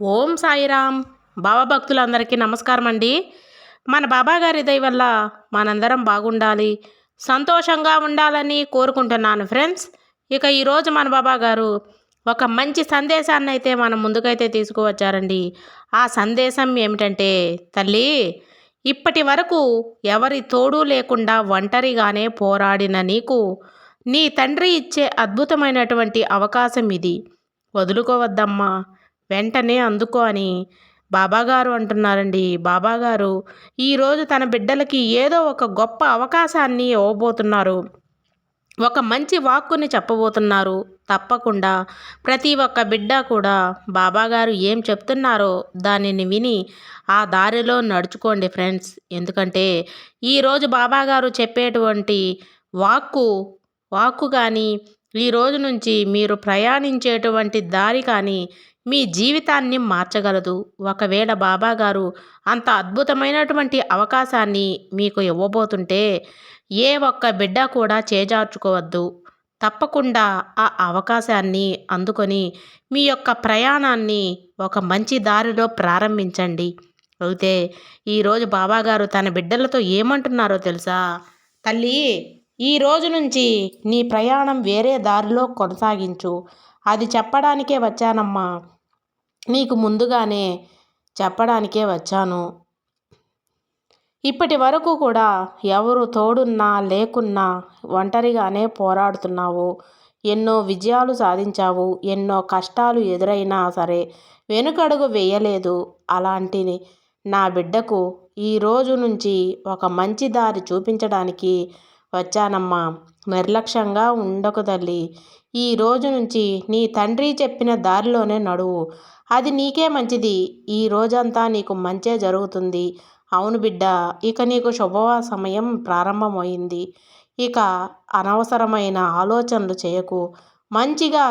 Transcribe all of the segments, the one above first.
ఓం సాయిరామ్. బాబా భక్తులందరికీ నమస్కారం అండి మన బాబా గారి దయ వల్ల మనందరం బాగుండాలి. సంతోషంగా ఉండాలని కోరుకుంటున్నాను ఫ్రెండ్స్. ఇక ఈరోజు మన బాబా గారు ఒక మంచి సందేశాన్ని అయితే మనం ముందుకైతే తీసుకువచ్చారండి. ఆ సందేశం ఏమిటంటే తల్లి ఇప్పటి వరకు ఎవరి తోడు లేకుండా ఒంటరిగానే పోరాడిన నీకు నీ తండ్రి ఇచ్చే అద్భుతమైనటువంటి అవకాశం ఇది. వదులుకోవద్దమ్మా. వెంటనే అందుకో అని బాబాగారు అంటున్నారండి. బాబాగారు ఈరోజు తన బిడ్డలకి ఏదో ఒక గొప్ప అవకాశాన్ని ఇవ్వబోతున్నారు. ఒక మంచి వాక్కుని చెప్పబోతున్నారు. తప్పకుండా ప్రతి ఒక్క బిడ్డ కూడా బాబాగారు ఏం చెప్తున్నారో దానిని విని ఆ దారిలో నడుచుకోండి ఫ్రెండ్స్. ఎందుకంటే ఈరోజు బాబాగారు చెప్పేటువంటి వాక్కు వాక్కు కానీ ఈ రోజు నుంచి మీరు ప్రయాణించేటువంటి దారి కానీ మీ జీవితాన్ని మార్చగలదు. ఒకవేళ బాబాగారు అంత అద్భుతమైనటువంటి అవకాశాన్ని మీకు ఇవ్వబోతుంటే ఏ ఒక్క బిడ్డ కూడా చేజార్చుకోవద్దు. తప్పకుండా ఆ అవకాశాన్ని అందుకొని మీ యొక్క ప్రయాణాన్ని ఒక మంచి దారిలో ప్రారంభించండి. అయితే ఈరోజు బాబాగారు తన బిడ్డలతో ఏమంటున్నారో తెలుసా? తల్లి ఈ రోజు నుంచి నీ ప్రయాణం వేరే దారిలో కొనసాగించు. అది చెప్పడానికే వచ్చానమ్మా. నీకు ముందుగానే చెప్పడానికే వచ్చాను. ఇప్పటి వరకు కూడా ఎవరు తోడున్నా లేకున్నా ఒంటరిగానే పోరాడుతున్నావు. ఎన్నో విజయాలు సాధించావు. ఎన్నో కష్టాలు ఎదురైనా సరే వెనుకడుగు వేయలేదు. అలాంటి నా బిడ్డకు ఈ రోజు నుంచి ఒక మంచి దారి చూపించడానికి వచ్చానమ్మా. నిర్లక్ష్యంగా ఉండకు తల్లి. ఈ రోజు నుంచి నీ తండ్రి చెప్పిన దారిలోనే నడువు. అది నీకే మంచిది. ఈ రోజంతా నీకు మంచే జరుగుతుంది. అవును బిడ్డ ఇక నీకు శుభ సమయం ప్రారంభమైంది. ఇక అనవసరమైన ఆలోచనలు చేయకు. మంచిగా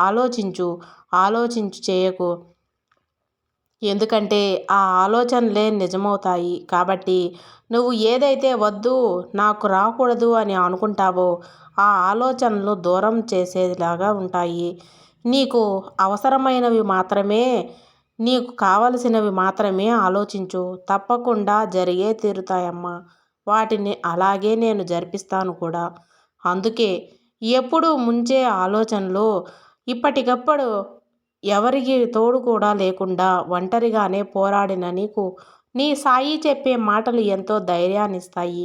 ఆలోచించు. ఆలోచించు చేయకు. ఎందుకంటే ఆ ఆలోచనలే నిజమవుతాయి. కాబట్టి నువ్వు ఏదైతే వద్దు నాకు రాకూడదు అని అనుకుంటావో ఆ ఆలోచనలు దూరం చేసేలాగా ఉంటాయి. నీకు అవసరమైనవి మాత్రమే నీకు కావలసినవి మాత్రమే ఆలోచించు. తప్పకుండా జరిగే తీరుతాయమ్మా. వాటిని అలాగే నేను జరిపిస్తాను కూడా. అందుకే ఎప్పుడు ముంచే ఆలోచనలు ఇప్పటికప్పుడు ఎవరికి తోడు కూడా లేకుండా ఒంటరిగానే పోరాడిన నీకు నీ సాయి చెప్పే మాటలు ఎంతో ధైర్యాన్నిస్తాయి.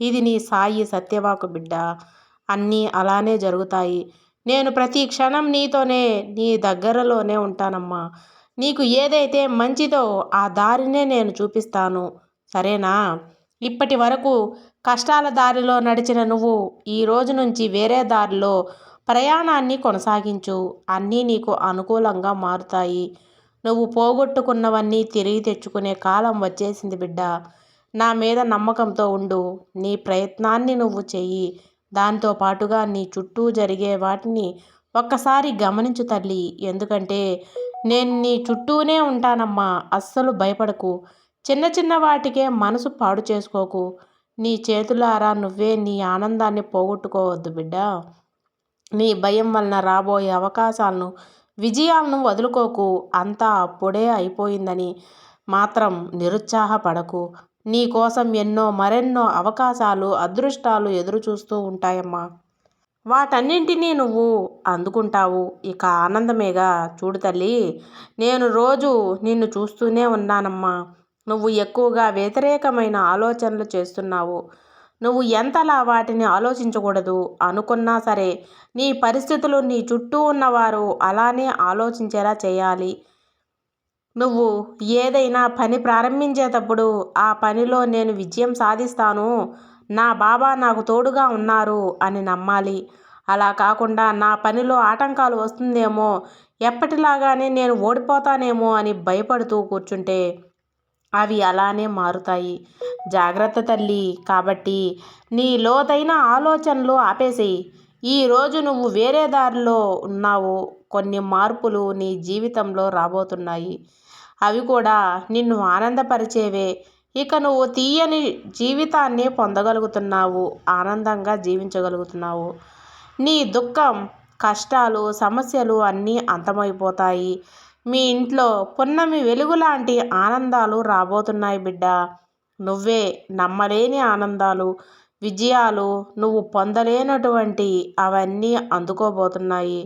ఇది నీ సాయి సత్యవాకు బిడ్డ. అన్నీ అలానే జరుగుతాయి. నేను ప్రతి క్షణం నీతోనే నీ దగ్గరలోనే ఉంటానమ్మా. నీకు ఏదైతే మంచిదో ఆ దారినే నేను చూపిస్తాను. సరేనా? ఇప్పటి వరకు కష్టాల దారిలో నడిచిన నువ్వు ఈ రోజు నుంచి వేరే దారిలో ప్రయాణాన్ని కొనసాగించు. అన్నీ నీకు అనుకూలంగా మారుతాయి. నువ్వు పోగొట్టుకున్నవన్నీ తిరిగి తెచ్చుకునే కాలం వచ్చేసింది బిడ్డ. నా మీద నమ్మకంతో ఉండు. నీ ప్రయత్నాన్ని నువ్వు చెయ్యి. దాంతో పాటుగా నీ చుట్టూ జరిగే వాటిని ఒక్కసారి గమనించు తల్లి. ఎందుకంటే నేను నీ చుట్టూనే ఉంటానమ్మా. అస్సలు భయపడకు. చిన్న చిన్న వాటికే మనసు పాడు చేసుకోకు. నీ చేతులారా నువ్వే నీ ఆనందాన్ని పోగొట్టుకోవద్దు బిడ్డ. నీ భయం వలన రాబోయే అవకాశాలను విజయాలను వదులుకోకు. అంతా అప్పుడే అయిపోయిందని మాత్రం నిరుత్సాహపడకు. నీ కోసం ఎన్నో మరెన్నో అవకాశాలు అదృష్టాలు ఎదురు చూస్తూ ఉంటాయమ్మా. వాటన్నింటినీ నువ్వు అందుకుంటావు. ఇక ఆనందమేగా. చూడు తల్లి నేను రోజు నిన్ను చూస్తూనే ఉన్నానమ్మా. నువ్వు ఎక్కువగా వ్యతిరేకమైన ఆలోచనలు చేస్తున్నావు. నువ్వు ఎంతలా వాటిని ఆలోచించకూడదు? అనుకున్నా సరే. నీ పరిస్థితులు నీ చుట్టూ ఉన్నవారు అలానే ఆలోచించేలా చేయాలి. నువ్వు ఏదైనా పని ప్రారంభించేటప్పుడు ఆ పనిలో నేను విజయం సాధిస్తాను. నా బాబా నాకు తోడుగా ఉన్నారు అని నమ్మాలి. అలా కాకుండా నా పనిలో ఆటంకాలు వస్తుందేమో? ఎప్పటిలాగానే నేను ఓడిపోతానేమో అని భయపడుతూ కూర్చుంటే అవి అలానే మారుతాయి. జాగ్రత్త తల్లి కాబట్టి నీ లోతైన ఆలోచనలు ఆపేసేయి. ఈరోజు నువ్వు వేరే దారిలో ఉన్నావు. కొన్ని మార్పులు నీ జీవితంలో రాబోతున్నాయి. అవి కూడా నిన్ను ఆనందపరిచేవే. ఇక నువ్వు తీయని జీవితాన్ని పొందగలుగుతున్నావు. ఆనందంగా జీవించగలుగుతున్నావు. నీ దుఃఖం కష్టాలు సమస్యలు అన్నీ అంతమైపోతాయి. మీ ఇంట్లో పున్నమి వెలుగు లాంటి ఆనందాలు రాబోతున్నాయి బిడ్డ. నువ్వే నమ్మలేని ఆనందాలు విజయాలు నువ్వు పొందలేనటువంటి అవన్నీ అందుకోబోతున్నాయి.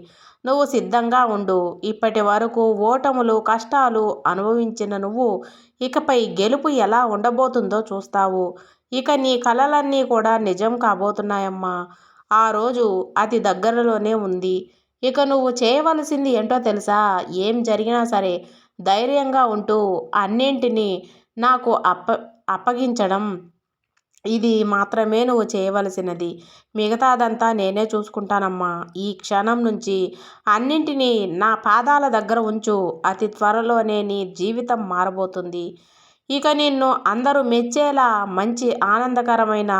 నువ్వు సిద్ధంగా ఉండు. ఇప్పటి వరకు ఓటములు కష్టాలు అనుభవించిన నువ్వు ఇకపై గెలుపు ఎలా ఉండబోతుందో చూస్తావు. ఇక నీ కలలన్నీ కూడా నిజం కాబోతున్నాయమ్మా. ఆ రోజు అతి దగ్గరలోనే ఉంది. ఇక నువ్వు చేయవలసింది ఏంటో తెలుసా? ఏం జరిగినా సరే ధైర్యంగా ఉంటూ అన్నింటినీ నాకు అప్ప అప్పగించడం. ఇది మాత్రమే నువ్వు చేయవలసినది. మిగతాదంతా నేనే చూసుకుంటానమ్మా. ఈ క్షణం నుంచి అన్నింటినీ నా పాదాల దగ్గర ఉంచు. అతి త్వరలోనే నీ జీవితం మారబోతుంది. ఇక నిన్ను అందరూ మెచ్చేలా మంచి ఆనందకరమైన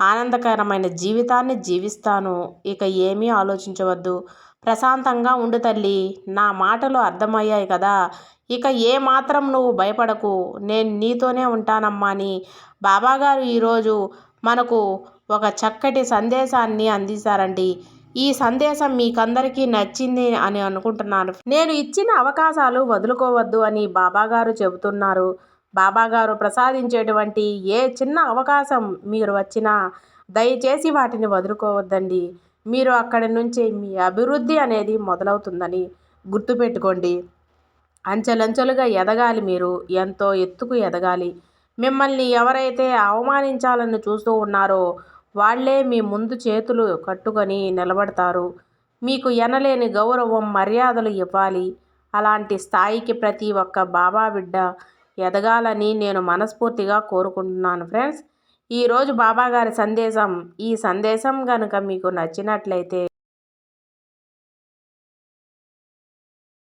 ఆనందకరమైన జీవితాన్ని జీవిస్తాను. ఇక ఏమీ ఆలోచించవద్దు. ప్రశాంతంగా ఉండు తల్లి. నా మాటలు అర్థమయ్యాయి కదా. ఇక ఏ మాత్రం నువ్వు భయపడకు. నేను నీతోనే ఉంటానమ్మా అని బాబాగారు ఈరోజు మనకు ఒక చక్కటి సందేశాన్ని అందించారండి. ఈ సందేశం మీకందరికీ నచ్చింది అని అనుకుంటున్నాను. నేను ఇచ్చిన అవకాశాలు వదులుకోవద్దు అని బాబాగారు చెబుతున్నారు. బాబాగారు ప్రసాదించేటువంటి ఏ చిన్న అవకాశం మీరు వచ్చినా దయచేసి వాటిని వదులుకోవద్దండి. మీరు అక్కడి నుంచి మీ అభివృద్ధి అనేది మొదలవుతుందని గుర్తుపెట్టుకోండి. అంచెలంచెలుగా ఎదగాలి మీరు ఎంతో ఎత్తుకు ఎదగాలి. మిమ్మల్ని ఎవరైతే అవమానించాలని చూస్తూ ఉన్నారో వాళ్ళే మీ ముందు చేతులు కట్టుకొని నిలబడతారు. మీకు ఎనలేని గౌరవం మర్యాదలు ఇవ్వాలి. అలాంటి స్థాయికి ప్రతి ఒక్క బాబా బిడ్డ ఎదగాలని నేను మనస్ఫూర్తిగా కోరుకుంటున్నాను ఫ్రెండ్స్. ఈరోజు బాబాగారి సందేశం ఈ సందేశం కనుక మీకు నచ్చినట్లయితే